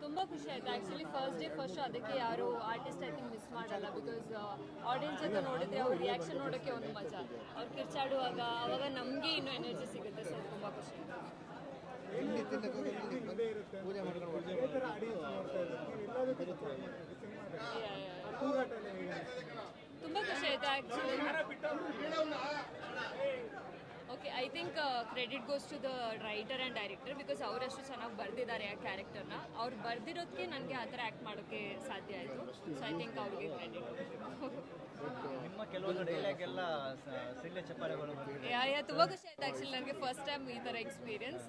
ತುಂಬಾ ಖುಷಿ ಆಯ್ತು. Actually first day first show ಅದಕ್ಕೆ ಯಾರು ಆರ್ಟಿಸ್ಟ್ ಐ ಥಿಂಕ್ ಮಿಸ್ ಮಾಡಲ್ಲ ಬಿಕಾಸ್ ಆಡಿಯನ್ಸ್ ಜೊತೆ ನೋಡಿದ್ರೆ ಅವ್ರ ರಿಯಾಕ್ಷನ್ ನೋಡೋಕೆ ಒಂದು ಮಜಾ. ಅವ್ರು ಕಿರ್ಚಾಡುವಾಗ, ಅವಾಗ ನಮಗೆ ಇನ್ನೂ ಎನರ್ಜಿ ಸಿಗುತ್ತೆ ಸರ್? ತುಂಬಾ ಖುಷಿ. ಆಯ್ತು actually okay I think credit goes to the writer and director because ಅವರಷ್ಟು ಚೆನ್ನಾಗಿ ಬರೆದಿದ್ದಾರೆ ಆ ಕ್ಯಾರೆಕ್ಟರ್ನ ಅವ್ರು ಬರ್ದಿರೋದಕ್ಕೆ ನನಗೆ ಆ ಥರ ಆ್ಯಕ್ಟ್ ಮಾಡೋಕ್ಕೆ ಸಾಧ್ಯ ಆಯಿತು. ಸೊ ಐ ಥಿಂಕ್ ಅವ್ರಿಗೆ ಕ್ರೆಡಿಟ್ ನಿಮ್ಮ ಕೆಲವೊಂದು ಡೈಲಾಗ್ ಎಲ್ಲ ಚಪ್ಪಾಳೆಗಳು ಯಾ ತುಂಬ ಖುಷಿ ಆಯ್ತು ಆ್ಯಕ್ಚುಲಿ ನನಗೆ ಫಸ್ಟ್ ಟೈಮ್ ಈ ಥರ experience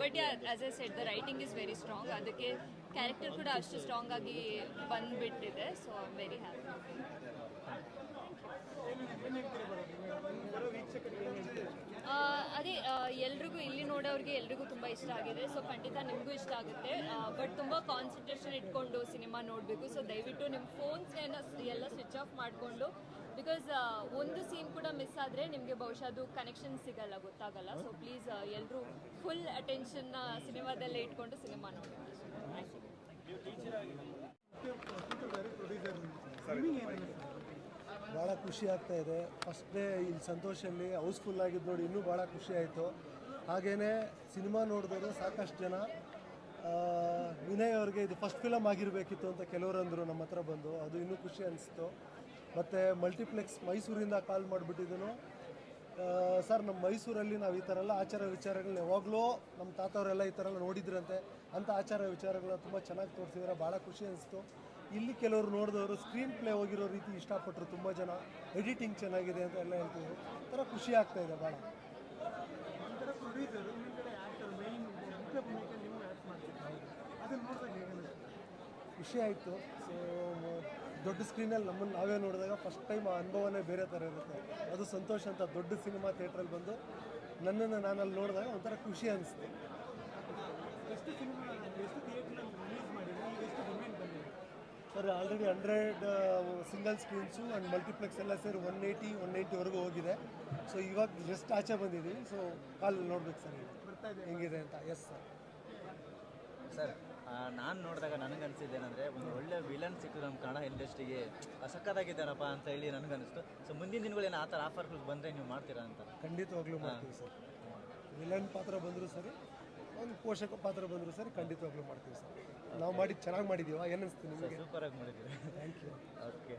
but yeah as a set the writing is very strong ಅದಕ್ಕೆ ಕ್ಯಾರೆಕ್ಟರ್ ಕೂಡ ಅಷ್ಟು ಸ್ಟ್ರಾಂಗ್ ಆಗಿ ಬಂದ್ಬಿಟ್ಟಿದೆ. So I am very happy ಏನು ಏನು ಹೇಳ್ತೀರಿ ಬರೋದು ನೀವು ಬರೋ ವೀಕ್ಷಕರಿಗೆ ಏನು ಹೇಳ್ತೀರಿ ಆ, ಅದೇ ಎಲ್ರಿಗೂ ಇಲ್ಲಿ ನೋಡೋರಿಗೆ ಎಲ್ರಿಗೂ ತುಂಬ ಇಷ್ಟ ಆಗಿದೆ. ಸೊ ಖಂಡಿತ ನಿಮಗೂ ಇಷ್ಟ ಆಗುತ್ತೆ. ಬಟ್ ತುಂಬ ಕಾನ್ಸಂಟ್ರೇಷನ್ ಇಟ್ಕೊಂಡು ಸಿನಿಮಾ ನೋಡಬೇಕು. ಸೊ ದಯವಿಟ್ಟು ನಿಮ್ಮ ಫೋನ್ಸ್ ಎಲ್ಲ ಸ್ವಿಚ್ ಆಫ್ ಮಾಡಿಕೊಂಡು ಬಿಕಾಸ್ ಒಂದು ಸೀನ್ ಕೂಡ ಮಿಸ್ ಆದರೆ ನಿಮಗೆ ಬಹುಶಃ ಅದು ಕನೆಕ್ಷನ್ ಸಿಗಲ್ಲ ಗೊತ್ತಾಗಲ್ಲ. ಸೊ ಪ್ಲೀಸ್ ಎಲ್ಲರೂ ಫುಲ್ ಅಟೆನ್ಷನ್ನ ಸಿನಿಮಾದಲ್ಲೇ ಇಟ್ಕೊಂಡು ಸಿನಿಮಾ ಏನು ಅನಿಸ್ತು ಭಾಳ ಖುಷಿ ಆಗ್ತಾ ಇದೆ. ಫಸ್ಟ್ ಡೇ ಇಲ್ಲಿ ಸಂತೋಷಲ್ಲಿ ಹೌಸ್ಫುಲ್ ಆಗಿದ್ದು ನೋಡಿ, ಇನ್ನೂ ಭಾಳ ಖುಷಿ ಆಯಿತು. ಹಾಗೆಯೇ ಸಿನಿಮಾ ನೋಡಿದವರು ಸಾಕಷ್ಟು ಜನ. ವಿನಯ್ ಅವ್ರಿಗೆ ಇದು ಫಸ್ಟ್ ಫಿಲಮ್ ಆಗಿರಬೇಕಿತ್ತು ಅಂತ ಕೆಲವರು ಅಂದರು ನಮ್ಮ ಹತ್ರ ಬಂದು, ಅದು ಇನ್ನೂ ಖುಷಿ ಅನಿಸ್ತು ಮತ್ತು ಮಲ್ಟಿಪ್ಲೆಕ್ಸ್ ಮೈಸೂರಿಂದ ಕಾಲ್ ಮಾಡಿಬಿಟ್ಟಿದ್ದನು ಸರ್ ನಮ್ಮ ಮೈಸೂರಲ್ಲಿ ನಾವು ಈ ಥರ ಎಲ್ಲ ಆಚಾರ ವಿಚಾರಗಳನ್ನ ಯಾವಾಗಲೂ ನಮ್ಮ ತಾತವರೆಲ್ಲ ಈ ಥರ ಎಲ್ಲ ನೋಡಿದ್ರಂತೆ. ಅಂಥ ಆಚಾರ ವಿಚಾರಗಳು ತುಂಬ ಚೆನ್ನಾಗಿ ತೋರಿಸಿದ್ರೆ ಭಾಳ ಖುಷಿ ಅನಿಸ್ತು ಇಲ್ಲಿ ಕೆಲವರು ನೋಡಿದವರು ಸ್ಕ್ರೀನ್ ಪ್ಲೇ ಹೋಗಿರೋ ರೀತಿ ಇಷ್ಟಪಟ್ಟರು ತುಂಬ ಜನ ಎಡಿಟಿಂಗ್ ಚೆನ್ನಾಗಿದೆ ಅಂತ ಎಲ್ಲ ಹೇಳ್ತಿದ್ರು. ಒಂಥರ ಖುಷಿ ಆಗ್ತಾ ಇದೆ ಭಾಳ ಖುಷಿ ಆಯಿತು. ಸೊ ದೊಡ್ಡ ಸ್ಕ್ರೀನಲ್ಲಿ ನಮ್ಮನ್ನು ನಾವೇ ನೋಡಿದಾಗ ಫಸ್ಟ್ ಟೈಮ್ ಆ ಅನುಭವನೇ ಬೇರೆ ಥರ ಇರುತ್ತೆ. ಅದು ಸಂತೋಷ ಅಂತ ದೊಡ್ಡ ಸಿನಿಮಾ ಥಿಯೇಟ್ರಲ್ಲಿ ಬಂದು ನನ್ನನ್ನು ನಾನು ಅಲ್ಲಿ ನೋಡಿದಾಗ ಒಂಥರ ಖುಷಿ ಅನಿಸ್ತು. ಎಷ್ಟು ಸಿನಿಮಾ ಎಷ್ಟು ಥಿಯೇಟ್ರಲ್ಲಿ ರಿಲೀಸ್ ಮಾಡಿದ್ರೆ sir already hundred single screens and multiplex ಎಲ್ಲ ಸರ್ ಒನ್ ಏಯ್ಟಿ ಒನ್ ಏಯ್ಟಿವರೆಗೂ ಹೋಗಿದೆ. ಸೊ ಇವಾಗ ಜಸ್ಟ್ ಆಚೆ ಬಂದಿದ್ದೀವಿ. ಸೊ ಕಾಲ್ ನೋಡ್ಬೇಕು ಸರ್ ಬರ್ತಾ ಇದೆ ಹೆಂಗಿದೆ ಅಂತ? ಎಸ್ ಸರ್ ಸರ್ ನಾನು ನೋಡಿದಾಗ ನನಗನ್ಸಿದ್ದೇನೆಂದರೆ ಒಂದು ಒಳ್ಳೆ ವಿಲನ್ ಸಿಕ್ಕಿದ್ರು ನಮ್ಮ ಕನ್ನಡ ಇಂಡಸ್ಟ್ರಿಗೆ ಅಸಕ್ಕದಾಗಿದ್ದಾರಪ್ಪ ಅಂತ ಹೇಳಿ ನನಗನ್ನಿಸ್ತು. ಸೊ ಮುಂದಿನ ದಿನಗಳೇನು ಆ ಥರ ಆಫರ್ಗಳು ಬಂದರೆ ನೀವು ಮಾಡ್ತೀರಾ ಅಂತ. ಖಂಡಿತವಾಗ್ಲೂ ಮಾಡ್ತೀವಿ ಸರ್. ವಿಲನ್ ಪಾತ್ರ ಬಂದರೂ ಸರಿ ಒಂದು ಪೋಷಕ ಪಾತ್ರ ಬಂದರು ಸರ್ ಖಂಡಿತ ಖಂಡಿತವಾಗ್ಲೂ ಮಾಡ್ತೀವಿ ಸರ್. ನಾವು ಮಾಡಿ ಚೆನ್ನಾಗಿ ಮಾಡಿದ್ದೀವ? ಏನು ನಿಮಗೆ? ಸೂಪರ್ ಆಗಿ ಥ್ಯಾಂಕ್ ಯು ಓಕೆ